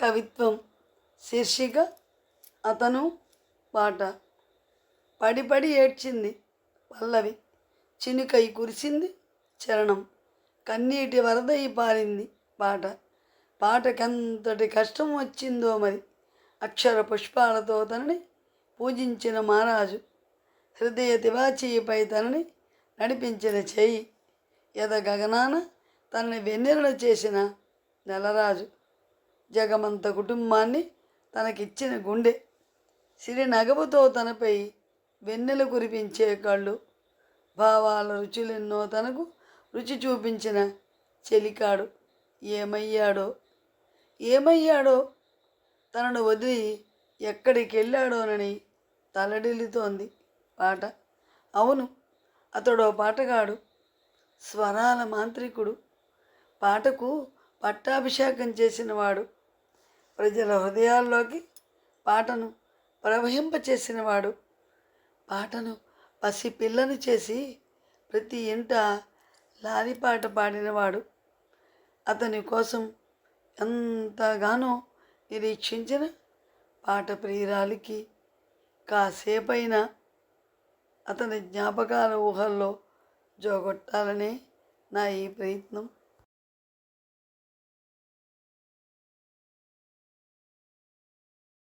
కవిత్వం శీర్షిక అతను పాట. పడి పడి ఏడ్చింది పల్లవి. చినుకై కురిసింది చరణం. కన్నీటి వరదై పారింది పాట. పాటకెంతటి కష్టం వచ్చిందో మరి. అక్షర పుష్పాలతో తనని పూజించిన మహారాజు. హృదయ తివాచీపై తనని నడిపించిన చేయి. ఎద గగనాన తనని వెన్నెరలు చేసిన నెలరాజు. జగమంత కుటుంబాన్ని తనకిచ్చిన గుండె. సిరి నగవుతో తనపై వెన్నెలు కురిపించే కళ్ళు భావాల రుచులెన్నో తనకు రుచి చూపించిన చెలికాడు ఏమయ్యాడో. ఏమయ్యాడో? తనను వదిలి ఎక్కడికి వెళ్ళాడోనని తలడిల్లుతోంది పాట. అవును అతడో పాటగాడు స్వరాల మాంత్రికుడు. పాటకు పట్టాభిషేకం చేసినవాడు ప్రజల హృదయాల్లోకి పాటను ప్రవహింపచేసినవాడు. పాటను పసి పిల్లను చేసి ప్రతి ఇంట లాలిపాట పాడినవాడు. అతని కోసం ఎంతగానో నిరీక్షించిన పాట ప్రియురాలికి కాసేపైనా అతని జ్ఞాపకాల ఊహల్లో జోగొట్టాలనే నా ఈ ప్రయత్నం.